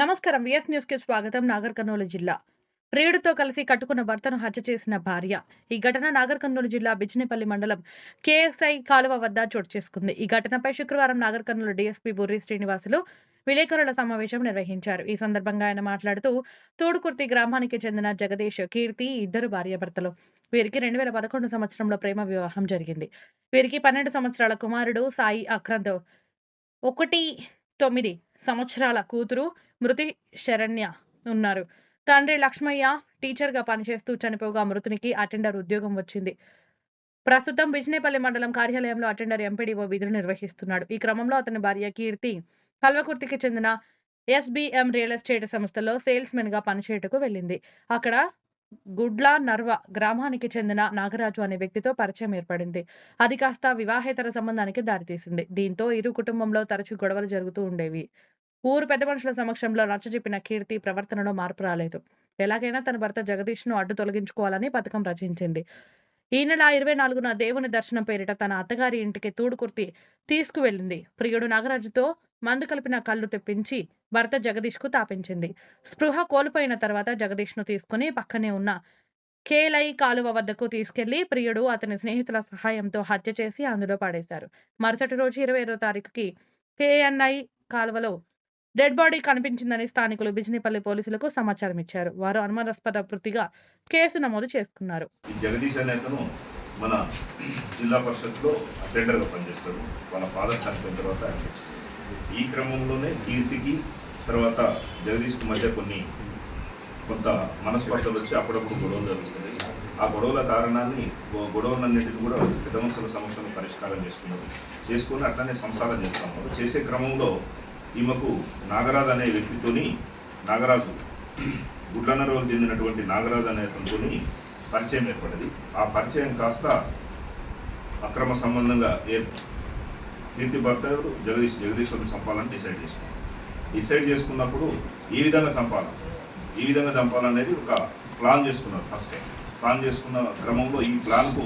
నమస్కారం. విఎస్ న్యూస్కి స్వాగతం. నాగర్ కర్నూలు జిల్లా. ప్రియుడితో కలిసి కట్టుకున్న భర్తను హత్య చేసిన భార్య. ఈ ఘటన నాగర్ కర్నూలు జిల్లా బిజినేపల్లి మండలం కేఎస్ఐ కాలువ వద్ద చోటు చేసుకుంది. ఈ ఘటనపై శుక్రవారం నాగర్ కర్నూలు డీఎస్పీ బుర్రి శ్రీనివాసులు విలేకరుల సమావేశం నిర్వహించారు. ఈ సందర్భంగా ఆయన మాట్లాడుతూ తోడుకుర్తి గ్రామానికి చెందిన జగదీష్ కీర్తి ఇద్దరు భార్యాభర్తలు. వీరికి రెండు వేల పదకొండు సంవత్సరంలో ప్రేమ వివాహం జరిగింది. వీరికి పన్నెండు సంవత్సరాల కుమారుడు సాయి అక్రంత్. ఒకటి తొమ్మిది సంవత్సరాల కూతురు మృతి శరణ్య ఉన్నారు. తండ్రి లక్ష్మయ్య టీచర్గా పనిచేస్తూ చనిపోగా మృతునికి అటెండర్ ఉద్యోగం వచ్చింది. ప్రస్తుతం బిజినేపల్లి మండలం కార్యాలయంలో అటెండర్ ఎంపీడీఓ విధులు నిర్వహిస్తున్నాడు. ఈ క్రమంలో అతని భార్య కీర్తి కల్వకుర్తికి చెందిన ఎస్బిఎం రియల్ ఎస్టేట్ సంస్థలో సేల్స్ మెన్గా పనిచేయటకు వెళ్ళింది. అక్కడ గుడ్ల నర్వ గ్రామానికి చెందిన నాగరాజు అనే వ్యక్తితో పరిచయం ఏర్పడింది. అది కాస్త వివాహేతర సంబంధానికి దారితీసింది. దీంతో ఇరు కుటుంబంలో తరచూ గొడవలు జరుగుతూ ఉండేవి. ఊరు పెద్ద మనుషుల సమక్షంలో నచ్చజెప్పిన కీర్తి ప్రవర్తనలో మార్పు రాలేదు. ఎలాగైనా తన భర్త జగదీష్ను అడ్డు తొలగించుకోవాలని పథకం రచించింది. ఈ నెల ఇరవై నాలుగున దేవుని దర్శనం పేరిట తన అత్తగారి ఇంటికి తూడుకుర్తి తీసుకువెళ్ళింది. ప్రియుడు నాగరాజుతో మందు కలిపిన కళ్ళు తెప్పించి భర్త జగదీష్కు తాపించింది. స్పృహ కోల్పోయిన తర్వాత జగదీష్ను తీసుకుని పక్కనే ఉన్న కేలై కాలువ వద్దకు తీసుకెళ్ళి ప్రియుడు అతని స్నేహితుల సహాయంతో హత్య చేసి అందులో పడేశారు. మరుసటి రోజు ఇరవై తారీఖుకి కేఎన్ఐ కాలువలో డెడ్ బాడీ కనిపించిందని స్థానికులు బిజినీపల్లి పోలీసులకు సమాచారం ఇచ్చారు. వారు అనుమానాస్పద వృత్తిగా కేసు నమోదు చేసుకున్నారు. ఈ జగదీష్ అనే అతను మన జిల్లా పరిషత్లో అటెండర్గా పనిచేస్తాడు. వాళ్ళ ఫాదర్ చనిపోయిన తర్వాత ఈ క్రమంలోనే కీర్తికి తర్వాత జగదీష్కి మధ్య కొన్ని కొంత మనస్పర్ధలు వచ్చి అప్పుడప్పుడు గొడవలు జరుగుతుంది ఆ గొడవల కారణాన్ని గొడవలన్నింటినీ కూడా పెద్ద మనుషుల సమక్షంలో పరిష్కారం చేసుకున్నారు చేసుకుని అట్లనే సంసారం చేస్తాం. చేసే క్రమంలో ఈమెకు నాగరాజ్ అనే వ్యక్తితోని నాగరాజు గుడ్లనరోలు చెందినటువంటి నాగరాజు అనే అతనితోని పరిచయం ఏర్పడింది. ఆ పరిచయం కాస్త అక్రమ సంబంధంగా ఏ కీర్తి భర్త జగదీష్ జగదీశ్వరుని చంపాలని డిసైడ్ చేసుకున్నాం డిసైడ్ చేసుకున్నప్పుడు ఈ విధంగా చంపాలి? ఈ విధంగా చంపాలనేది ఒక ప్లాన్ చేసుకున్నారు ఫస్ట్ టైం ప్లాన్ చేసుకున్న క్రమంలో ఈ ప్లాన్కు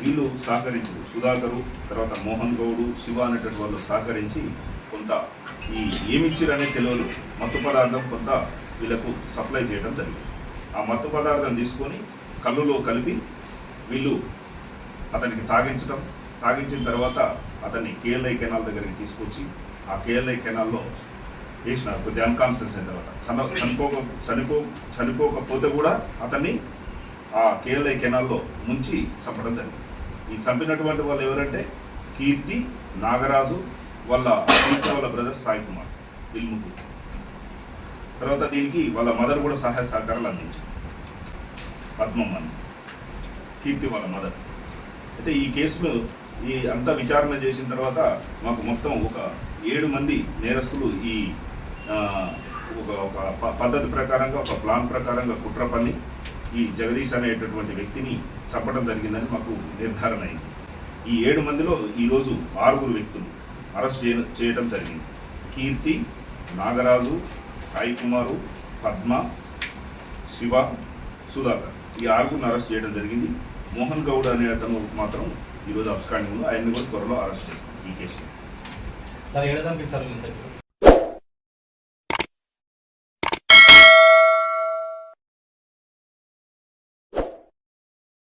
వీళ్ళు సహకరించారు. సుధాకరు తర్వాత మోహన్ గౌడు శివ అనేటువంటి వాళ్ళు సహకరించి కొంత ఈ ఏమిచ్చిరనే తెలియదు. మత్తు పదార్థం కొంత వీళ్ళకు సప్లై చేయడం జరిగింది. ఆ మత్తు పదార్థం తీసుకొని కళ్ళులో కలిపి వీళ్ళు అతనికి తాగించడం తాగించిన తర్వాత అతన్ని కేఎల్ఐ కెనాల్ దగ్గరికి తీసుకొచ్చి ఆ కేఎల్ఐ కెనాల్లో వేసినారు. కొద్దిగా అన్కాన్షియస్ అయిన తర్వాత. చన చనిపోక చనిపో చనిపోకపోతే కూడా అతన్ని ఆ కేఎల్ఐ కెనాల్లో ముంచి చంపడం జరిగింది. ఈ చంపినటువంటి వాళ్ళు ఎవరంటే కీర్తి నాగరాజు వాళ్ళ కీర్తి వాళ్ళ బ్రదర్ సాయి కుమార్ వీళ్ళు ముగ్గురు. తర్వాత దీనికి వాళ్ళ మదర్ కూడా సహాయ సహకారాలు అందించారు పద్మమ్మ కీర్తి వాళ్ళ మదర్ అయితే ఈ కేసులో ఈ అంతా విచారణ చేసిన తర్వాత మాకు మొత్తం ఒక ఏడు మంది నేరస్తులు ఈ ఒక ఒక ప- పద్ధతి ప్రకారంగా ఒక ప్లాన్ ప్రకారంగా కుట్ర పని ఈ జగదీష్ అనేటటువంటి వ్యక్తిని చంపడం జరిగిందని మాకు నిర్ధారణ అయింది. ఈ ఏడు మందిలో ఈరోజు ఆరుగురు వ్యక్తులు. అరెస్ట్ చేయ చేయడం జరిగింది. కీర్తి నాగరాజు సాయి కుమారు పద్మ శివ సుధాకర్ ఈ ఆరుగురిని అరెస్ట్ చేయడం జరిగింది. మోహన్ గౌడ్ అనే అతను మాత్రం ఈరోజు ఉంది ఆయన్ని కూడా త్వరలో అరెస్ట్ చేస్తాం ఈ కేసులో. సార్ ఇంతకు